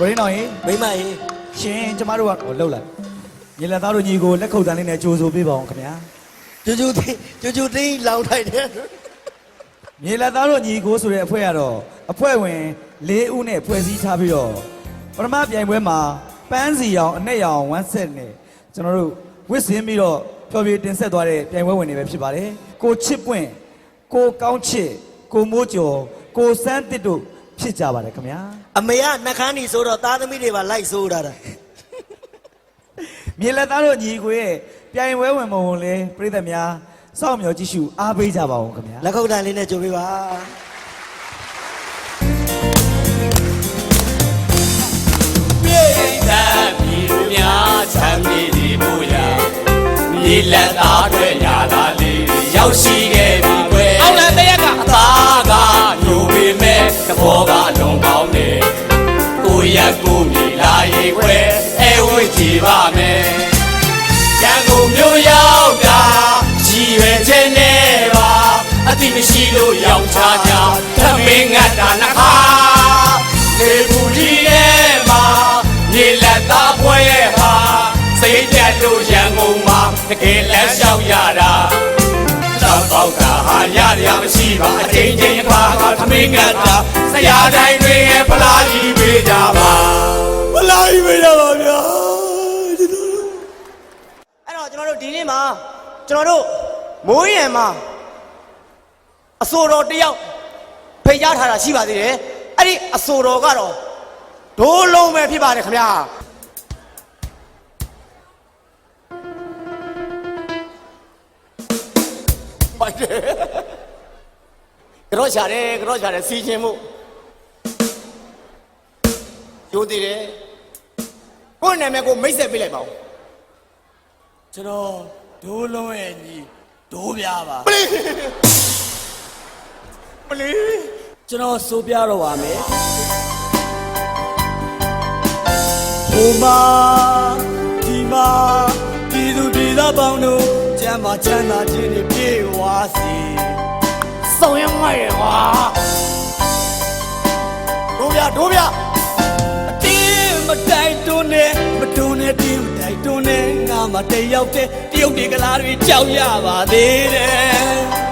ကိုရင်းတော်ရင်မိမရေရှင်ကျမတို့ကဟိုလှုပ်လိုက်ညီလက်သားတို့ညီကိုလက်ခုပ်တန်းလေးနဲ့ကြိုးဆိုပေးပါအောင်ခင်ဗျာကျူကျူသိကျူကျူသိလောင်ထိုက်တယ်ညီလက်သားတို့ညီကိုဆိုတဲ့အဖွဲ့ကတော့အဖွဲ့ဝင်၄ဦးနဲ့ဖွဲ့စည်းထားပြီးတော့ပထမပြိုင်ပွဲမှာပန်းစီရောင်အနဲ့ရောင်ဝမ်းဆက်နဲ့ကျွန်တော်တို့ဝစ်စင်းပြီးတော့ဖျော်ဖြေတင်ဆက်သွားတဲ့ပြိုင်ပွဲဝင်တွေပဲဖြစ်ပါတယ်ကိုချစ်ပွင့်ကိုကောင်းချစ်ကိုမိုးကျော်ကိုစန်းတစ်တို့ ဖြစ်ကြပါတယ်ခင်ဗျာအမေကနှကန်းนีဆိုတော့သားသမီးတွေပါလိုက်ဆိုးတာတာမြေလက်သားတို့ညီကိုရဲ့ပြိုင်ပွဲဝင်မဝင်လဲပြည်သက်များစောင့်မျှော်ကြည့်ရှုအားပေးကြပါဦးခင်ဗျာလက်ခုပ်တန်လေးနဲ့ကြိုပေးပါပြည်သက်ပြည်သူများချမ်းမြေဒီမို့ရမြေလက်သားတွေညာလာလေးတွေရောက်ရှိ လို့ရောက်ချကြသမင်းငတ်တာနှခါလေဘူးကြီးရဲ့မှာမြေလက်သားပွဲဟာစိတ်ပြတ်လို့ရန်ကုန်မှာတကယ်လက်လျှောက်ရတာတော့ပေါက်တာဟာရရမရှိပါအချင်းချင်းခါခါသမင်းငတ်တာဆရာတိုင်းတွေရဲ့ဖလားကြီးပေးကြပါဘလာကြီးပေးကြပါဗျာအဲ့တော့ကျွန်တော်တို့ဒီနေ့မှာကျွန်တော်တို့မိုးရံမှာ အဆိုတော်တစ်ယောက်ဖိတ်ကြားထားတာရှိပါသေးတယ်အဲ့ဒီအဆိုတော်ကတော့ဒိုးလုံးပဲဖြစ်ပါတယ်ခင်ဗျာဟုတ်တယ်ကြော့ချတယ်ကြော့ချတယ်စီချင်းမှုကျိုးတည်တယ်ကိုယ့်နာမည်ကိုမိတ်ဆက်ပေးလိုက်ပါဦးကျွန်တော်ဒိုးလုံးရဲ့ညီဒိုးပြပါ မလီကျွန်တော်စိုးပြတော့ပါမယ်ဟိုမာဒီမာဒီသူဒီသားပေါင်းတို့ကျမ်းမာချမ်းသာခြင်းတွေပြေဝါစီစုံရမိုက်ရကွာတို့ပြတို့ပြအတင်းမတိုက်တွန်းနဲ့မတွန်းနဲ့တင်းမတိုက်တွန်းနဲ့ငါမတယောက်တည်းတယောက်တွေကလားတွေကြောက်ရပါသေးတယ်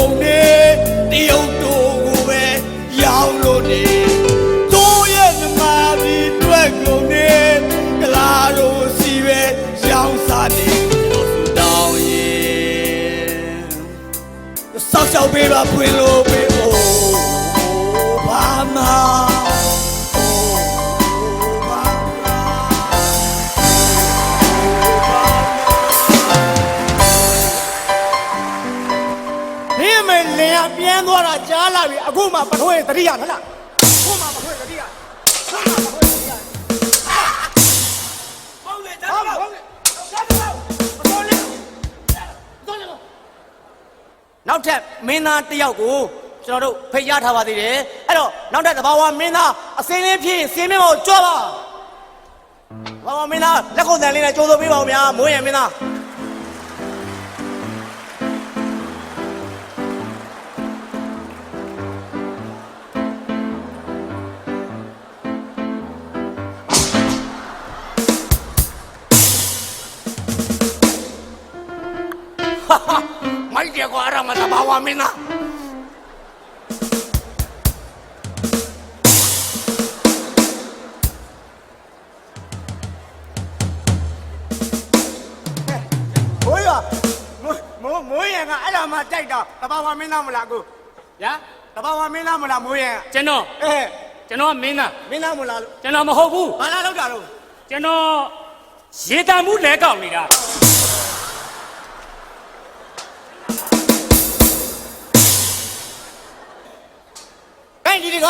က်ကုန်နေတယောက်တို့ကိုပဲရောင်းလို့နေတို့ရဲ့မြမပြီးထွက်ကုန်နေကလားတို့စီပဲရောင်းစားနေတို့ဆူတောင်းရင်ဆောက်ရှောက်ပေးပါဖွင့်လို့ မှပထွေးတတိယဟလားအခုမှပထွေးတတိယအခုမှပထွေးတတိယဟုတ်လေဟုတ်လေဟုတ်လေပထွေးလေးနောက်ထပ်မင်းသားတစ်ယောက်ကိုကျွန်တော်တို့ဖိတ်ကြားထားပါသေးတယ်အဲ့တော့နောက်ထပ်တဘာဝမင်းသားအစင်းလေးဖြစ်စင်းမင်းကိုကြွပါဘာဝမင်းသားလက်ခုံတန်လေးနဲ့ကြိုးစိုးပေးပါဦးဗျာမိုးရံမင်းသား မိုက်တယ်ကွာအဲ့ဒါမှတဘာဝမင်းသားမိုးရမိုးမိုးရံကအဲ့ဒါမှတိုက်တော့တဘာဝမင်းသားမလားကိုညာတဘာဝမင်းသားမလားမိုးရံကျွန်တော်အဲကျွန်တော်မင်းသားမင်းသားမလားလို့ကျွန်တော်မဟုတ်ဘူးဘာလာလောက်တာတော့ကျွန်တော်ရေတံမှုလဲကောက်နေတာ က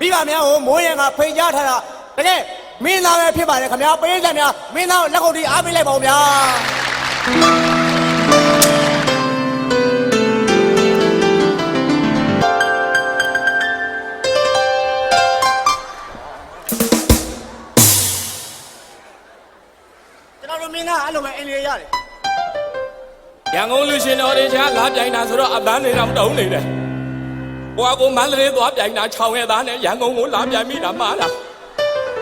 မိဘများကိုမိုးရံကဖိန်ကြားထားတာတကယ်မင်းသားပဲဖြစ်ပါတယ်ခင်ဗျာပေးကြများမင်းသားကိုလက်ခုပ်တီးအားပေးလိုက်ပါဦးဗျာကျွန်တော်တို့မင်းသားအဲ့လိုပဲအင်လီရတယ်ရန်ကုန်လူရှင်တော်တွေချကလာပြိုင်တာဆိုတော့အပန်းနေတော့တုံးနေတယ် ဟိုကကိုမန္တလေးသွားပြိုင်တာ6ရက်သားနဲ့ရန်ကုန်ကိုလာပြိုင်မိတာမှားတာ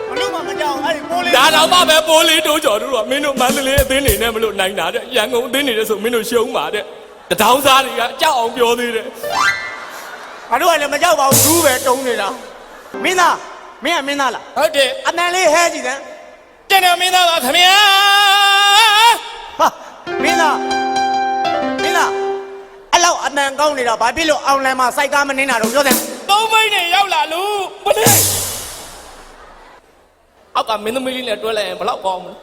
ဘလို့မှမကြောက်အဲ့ဒီပိုးလေးဒါတော့မှပဲပိုးလေးတိုးကြော်တို့ကမင်းတို့မန္တလေးအသင်းနေနဲ့မလို့နိုင်တာတဲ့ရန်ကုန်အသင်းနေတယ်ဆိုမင်းတို့ရှုံးပါတဲ့တထောင်စားတွေကကြောက်အောင်ပြောသေးတယ်ငါတို့ကလည်းမကြောက်ပါဘူးဘူးပဲတုံးနေတာမင်းသားမင်းကမင်းသားလားဟုတ်တယ်အတန်လေးဟဲကြည့်တယ်ကျွန်တော်မင်းသားပါခင်ဗျာဟာမင်းသားမင်းသား အဲ့လောက်အတန်ကောင်းနေတာဘာဖြစ်လို့အောင်လန်မှာစိုက်ကားမနေတာတော့ပြောတယ်သုံးမိနစ်ရောက်လာလို့မလေးအောက်ကမင်းသမီးလေးနဲ့တွဲလိုက်ရင်ဘယ်လောက်ကောင်းမလဲ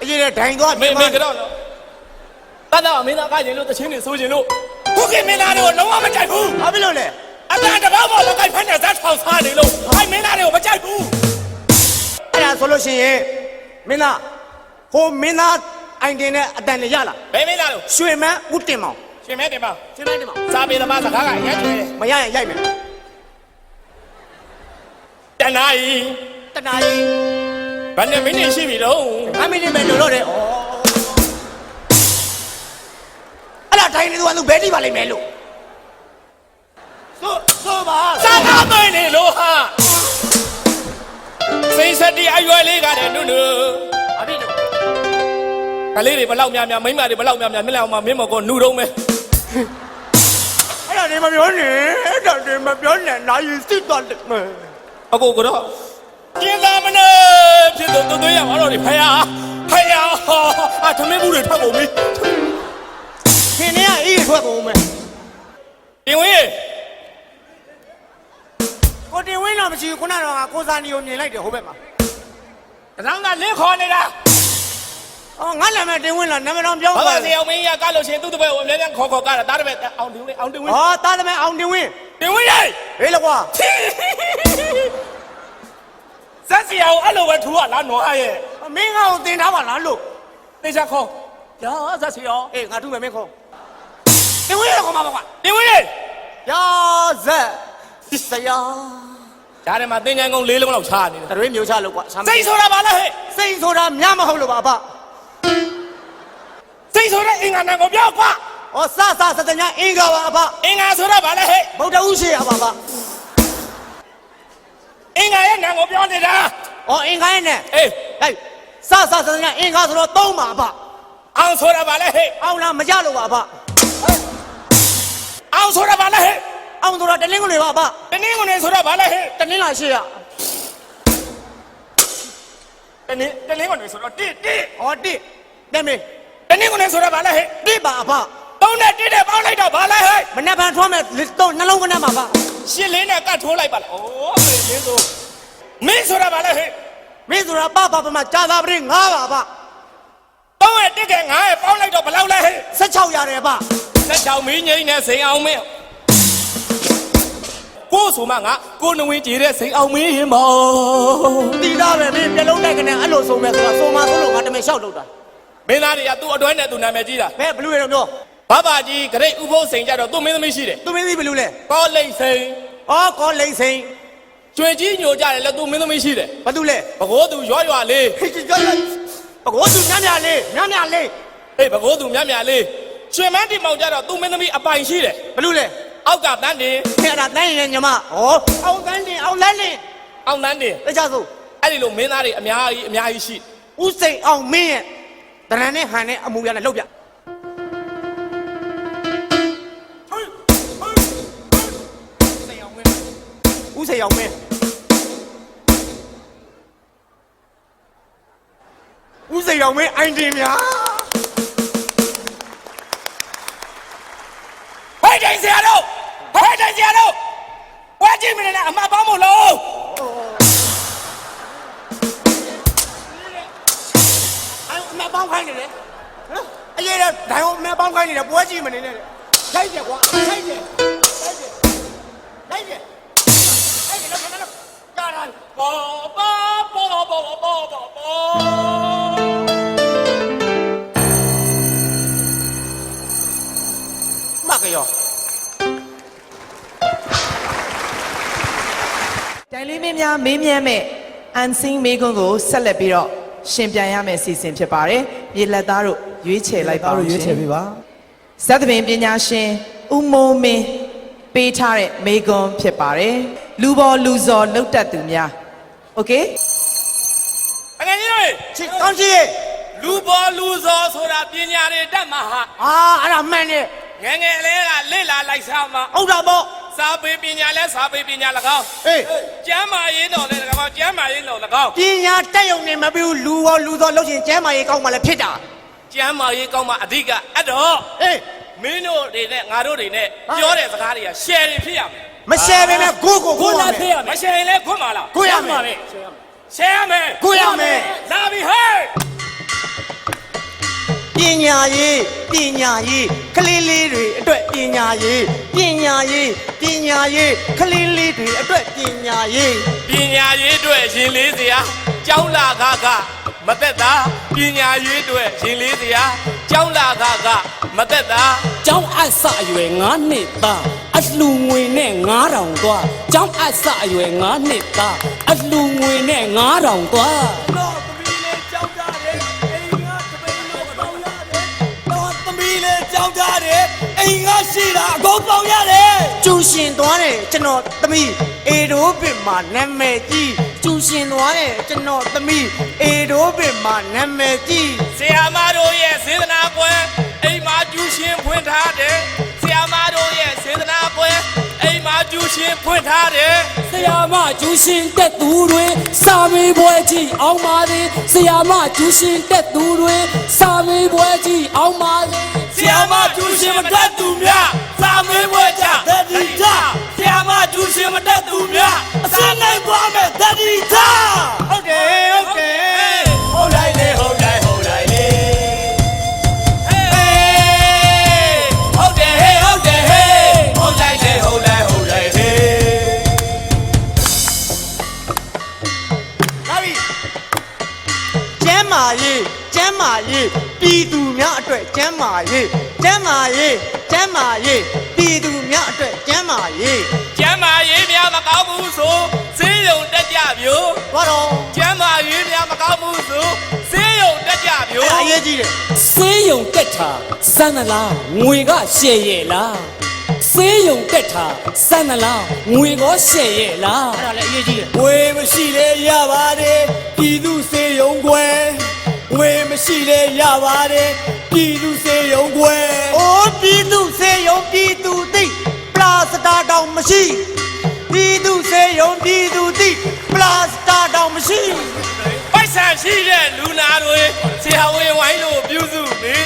အရေးတဲ့ဒိုင်သွားမင်းမင်းကတော့နော်တတ်တော့မင်းသားကရင်လို့တချင်းနေဆိုရင်လို့ခုကမင်းသားတွေကိုလုံးဝမကြိုက်ဘူးဘာဖြစ်လို့လဲအတန်တပောက်ပေါ်လောက်ကိုက်ဖက်နဲ့ဇက်ထောင်စားနေလို့အဲ့မင်းသားတွေကိုမကြိုက်ဘူးအဲ့ဒါဆိုလို့ရှိရင်မင်းသားဟိုမင်းသား အိုင်တင်နဲ့အတန်လေးရလားဘယ်မင်းသားလို့ရွှေမန်းဦးတင်မောင်ရှင်မဲတင်ပါရွှေမန်းတင်မောင်စာပေသမားစကားကရက်ကျွဲတယ်မရရင်ရိုက်မယ်တနာကြီးတနာကြီးဘယ်နဲ့မိနစ်ရှိပြီတော့အမင်းလေးပဲလို့တော့တယ်ဩအဲ့ဒါဒိုင်လေးကသူဘယ်တိပါလိမ့်မယ်လို့ဆိုဆိုပါစာကားမင်းနေလို့ဟာစိတ်ဆက်တီအရွယ်လေးကလည်းနုနုဘာဖြစ်လို့ ကလေးတွေဘလောက်များများမိန်းမတွေဘလောက်များများမျက်လောက်မှာမင်းမကောနူတော့မယ်အဲ့ဒါနေမပြောနဲ့အဲ့ဒါနေမပြောနဲ့လာရင်စစ်သွားတယ်မယ်အကိုကတော့ကျင်းသားမနေဖြစ်တော့သွေးရမှာတော့ဒီဖယားဖယားဟာအထမင်းဘူးတွေထွက်ကုန်ပြီခင်ဗျာအေးထွက်ကုန်မယ်တင်ဝင်းကိုတင်ဝင်းတော့မရှိဘူးခုနကတော့ကိုစာနီကိုမြင်လိုက်တယ်ဟိုဘက်မှာတရောင်းကလင်းခေါ်နေတာ အော်ငါနာမည်တင်ဝင်းလားနာမည်တော်ပြောဘာပါသာစီအောင်မင်းရကလို့ရှိရင်သူ့တပည့်ကိုအများကြီးခေါ်ခေါ်ကတာတားတပည့်အောင်တင်ဝင်းအောင်တင်ဝင်းဟောတာသမအောင်တင်ဝင်းတင်ဝင်းရေးဟေးလကွာဇက်စီအောင်အဲ့လိုပဲထူရလားနော်အဲ့ရဲ့မင်းငါ့ကိုတင်ထားပါလားလို့တေချာခေါ်ရာဇက်စီအောင်အေးငါထုမယ်မင်းခေါ်တင်ဝင်းရခေါ်မှာပါကွာတင်ဝင်းရေးရာဇက်ဆရာဒါထဲမှာတင်ချိုင်ကုန်းလေးလုံးလောက်ချာနေတယ်တရွေးမျိုးချလို့ကွာစိတ်ဆိုတာဘာလဲဟဲ့စိတ်ဆိုတာမြမဟုတ်လို့ပါအဖ စိတ်ဆိုတဲ့အင်္ဂါနံကိုပြောကွာဟောစစစတညာအင်္ဂါပါအဖအင်္ဂါဆိုတာဘာလဲဟဲ့ဗုဒ္ဓဥရှိရပါပါအင်္ဂါရဲ့နံကိုပြောနေတာဟောအင်္ဂါရဲ့နဲ့အေးဟဲ့စစစတညာအင်္ဂါဆိုတော့သုံးပါအဖအောင်ဆိုတာဘာလဲဟဲ့အောင်လားမကြလို့ပါအဖအောင်ဆိုတာဘာလဲဟဲ့အောင်ဆိုတော့တလင်းကိုလေပါအဖတနင်္ဂနွေဆိုတာဘာလဲဟဲ့တလင်းလာရှိရတနင်တနင်္ဂနွေဆိုတော့တစ်တစ်ဟောတိတဲ့မေ တနင်္ဂနွေဆိုတာဘာလဲဟဲ့တိပါအဖသုံးနဲ့တစ်နဲ့ပေါင်းလိုက်တော့ဘာလဲဟဲ့မနေ့ကထွားမဲ့တော့နှလုံးကနဲ့ပါပါရှစ်လေးနဲ့ကတ်ထိုးလိုက်ပါလားဩမင်းမင်းဆိုမင်းဆိုတာဘာလဲဟဲ့မင်းဆိုတာပပပမကြာသာပရင်ငါပါပါသုံးနဲ့တစ်ကငါးရဲ့ပေါင်းလိုက်တော့ဘယ်လောက်လဲဟဲ့16ရတယ်ပါလက်ချောင်မင်းငိမ့်နဲ့စိန်အောင်မင်းကိုဆိုမှငါကိုနဝင်းကြည်တဲ့စိန်အောင်မင်းရင်မောတီတာပဲမင်းပြလုံးတဲ့ကနေအဲ့လိုဆုံးမဲ့ဆိုတာဆုံးမဆုံးလို့ငါတမဲလျှောက်လို့တာ မင်းသားတွေကသူ့အတွဲနဲ့သူနာမည်ကြီးတာဘယ်ဘလူးရတော့ပြောဘဘကြီးဂရိတ်ဥပုသ်စိန်ကြတော့သူ့မင်းသမီးရှိတယ်သူမင်းသိဘလူးလဲကောလိတ်စိန်ဩကောလိမ့်စိန်ကျွေကြီးညိုကြတယ်လည်းသူ့မင်းသမီးရှိတယ်ဘာတူလဲဘကိုးသူရွာရွာလေးဟိတ်ကြောပကောသူညံ့ညံ့လေးညံ့ညံ့လေးဟေးဘကိုးသူမြတ်မြတ်လေးရွှေမန်းတီမောင်ကြတော့သူ့မင်းသမီးအပိုင်ရှိတယ်ဘလူးလဲအောက်ကတန်းတင်အဲ့ဒါတန်းရင်ညီမဩအောင်တန်းတင်အောင်လဲလင်းအောက်တန်းတင်တခြားဆိုအဲ့ဒီလိုမင်းသားတွေအများကြီးအများကြီးရှိဥစိန်အောင်မင်းရဲ့ တရံနဲ့ဟန်နဲ့အမူအရာနဲ့လှုပ်ပြဥစိန်အောင်မင်းဥစိန်အောင်မင်းအိုင်တင်များဟဲ့တိုင်းဆရာတို့ဟဲ့တိုင်းဆရာတို့ဝါကြည့်မနေနဲ့အမပေါင်းမို့လို့ ပေါင်းခိုင်းနေတယ်ဟမ်အရေးတော့ဒိုင်အောင်အမေပေါင်းခိုင်းနေတယ်ပွဲကြည့်မနေနဲ့ရိုက်တယ်ကွာရိုက်တယ်ရိုက်တယ်ရိုက်တယ်ရိုက်တယ်တော့ခဏတော့ကာရန်ဘောဘောဘောဘောဘောဘောဘောမကရောတိုင်လေးမင်းများမေးမြန်းမဲ့အန်စင်းမေးခွန်းကိုဆက်လက်ပြီးတော့ ရှင်ပြန်ရမယ့်အစီအစဉ်ဖြစ်ပါတယ်။မြေလက်သားတို့ရွေးချယ်လိုက်ပါ သား ဦး တို့ရွေးချယ်ပေးပါ ဇတ်သပင်ပညာရှင်ဦးမိုးမင်းပေးထားတဲ့မေကွန်ဖြစ်ပါတယ်လူပေါ်လူစော်လှုပ်တတ်သူများโอเค အငယ်ကြီးတို့ ချစ်ကောင်းချစ်ရဲ့ လူပေါ်လူစောဆိုတာပညာတွေတတ်မှာဟာ အာအဲ့ဒါမှန်တယ် ငယ်ငယ်လေးကလေ့လာလိုက်စားမှာ ဟုတ်တာပေါ့ စာပေပညာလဲစာပေပညာ၎င်းအေးကျမ်းမာရေးတော်လဲ၎င်းကျမ်းမာရေးတော်၎င်းပညာတက်ရုံနဲ့မပြီးဘူးလူရောလူသောလှုပ်ရှင်ကျမ်းမာရေးကောင်းမှလည်းဖြစ်တာကျမ်းမာရေးကောင်းမှအဓိကအဲ့တော့အေးမင်းတို့တွေနဲ့ငါတို့တွေနဲ့ပြောတဲ့စကားတွေက share တွေဖြစ်ရမယ်မရှယ်ပဲနဲ့ကိုကိုကိုရမယ်မ share ရင်လည်းခွင့်ပါလားကိုရမယ် share ရမယ်ကိုရမယ်လာပြီဟဲ့ ပညာရေးပညာရေးကလေးလေးတွေအတွက်ပညာရေးပညာရေးပညာရေးကလေးလေးတွေအတွက်ပညာရေးပညာရေးအတွက်ရင်လေးစရာကျောင်းလာခကမသက်တာပညာရေးအတွက်ရင်လေးစရာကျောင်းလာခကမသက်တာကျောင်းအပ်စအရွယ်9နှစ်သားအလှငွေနဲ့9000သွားကျောင်းအပ်စအရွယ်9နှစ်သားအလှငွေနဲ့9000သွား လေးကြောက်ကြတယ်အိမ်ကရှိတာအကုန်ပေါင်းရတယ်ကျူရှင်သွားတယ်ကျွန်တော်သမီးအေဒိုးပင်မှာနာမည်ကြီးကျူရှင်သွားတယ်ကျွန်တော်သမီးအေဒိုးပင်မှာနာမည်ကြီးဆရာမတို့ရဲ့စေတနာပွဲအိမ်မှာကျူရှင်ဖွင့်ထားတယ်ဆရာမတို့ရဲ့စေတနာပွဲအိမ်မှာကျူရှင်ဖွင့်ထားတယ်ဆရာမကျူရှင်တက်သူတွေစာမေးပွဲကြည့်အောင်ပါသေးဆရာမကျူရှင်တက်သူတွေစာမေးပွဲကြည့်အောင်ပါသေး ဆရာမကျူရှင်မတက်သူများစာမေး များအတွက်ကျမ်းမာရေးကျမ်းမာရေးကျမ်းမာရေးပြည်သူများအတွက်ကျမ်းမာရေးကျမ်းမာရေးများမကောင်းဘူးဆိုဆေးရုံတက်ကြမျိုးဘာတော့ကျမ်းမာရေးများမကောင်းဘူးဆိုဆေးရုံတက်ကြမျိုးအဲ့ဒါအရေးကြီးတယ်ဆေးရုံတက်တာစမ်းသလားငွေကရှယ်ရဲ့လားဆေးရုံတက်တာစမ်းသလားငွေကောရှယ်ရဲ့လားအဲ့ဒါလည်းအရေးကြီးတယ်ဝေမရှိလေရပါတယ်ပြည်သူစေယုံကွယ်ဝေ မရှိလေရပါတယ်ပြည်သူစေယုံကွယ်အိုးပြည်သူစေယုံပြည်သူသိပလာစတာတောင်မရှိပြည်သူစေယုံပြည်သူသိပလာစတာတောင်မရှိပိုက်ဆံရှိတဲ့လူနာတွေဆရာဝန်ဝိုင်းလို့ပြုစုနေ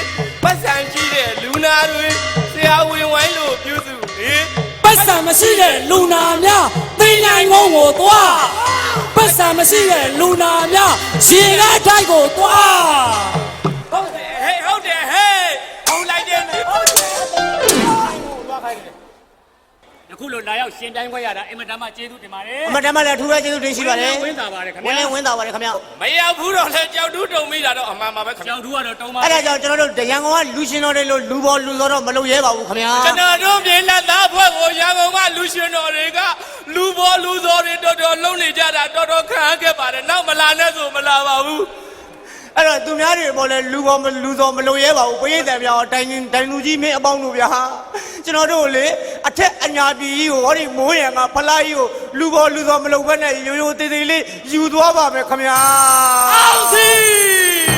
ပိုက်ဆံရှိတဲ့လူနာတွေဆရာဝန်ဝိုင်းလို့ပြုစုနေပတ်စံမရှိတဲ့လူနာများသိနိုင်ကုန်းကိုသွားပတ်စံမရှိတဲ့လူနာများရေကားတိုက်ကိုသွား ယခုလိုလာရောက်ရှင်ပြိုင်ခွင့်ရတာအင်မတန်မှကျေးဇူးတင်ပါတယ်အမတမ်းမလည်းထူးပဲကျေးဇူးတင်ရှိပါတယ်ဝင်းသာပါတယ်ခင်ဝင်းဗျာလဲဝင်းသာပါတယ်ခင်ဗျမရောက်ဘူးတော့လဲကြောက်တူးတုံမိတာတော့အမှန်ပါပဲခင်ဗျာကျောင်းသူကတော့တုံးပါအဲ့ဒါကြောင့်ကျွန်တော်တို့ရန်ကုန်ကလူရှင်တော်တွေလို့လူပေါ်လူတော်တော့မလုပ်ရဲပါဘူးခင်ဗျာကျွန်တော်တို့မြေလက်သားဖွဲ့ကိုရန်ကုန်ကလူရှင်တော်တွေကလူပေါ်လူစောတွေတော်တော်လုံးနေကြတာတော်တော်ခံရခဲ့ပါတယ်နောက်မလာနဲ့ဆိုမလာပါဘူး အဲ့တော့သူများတွေပေါ်လဲလူပေါ်မလူတော်မလုပ်ရဲပါဘူးပရိသတ်များတိုင်တိုင်လူကြီးမင်းအပေါင်းတို့ဗျာကျွန်တော်တို့လေအထက်အညာပြည်ကြီးကိုဟောဒီမိုးရံကဖလားကြီးကိုလူပေါ်လူတော်မလုပ်ဘဲနဲ့ရိုးရိုးသေးသေးလေးယူသွားပါမယ်ခင်ဗျာအောင်စီ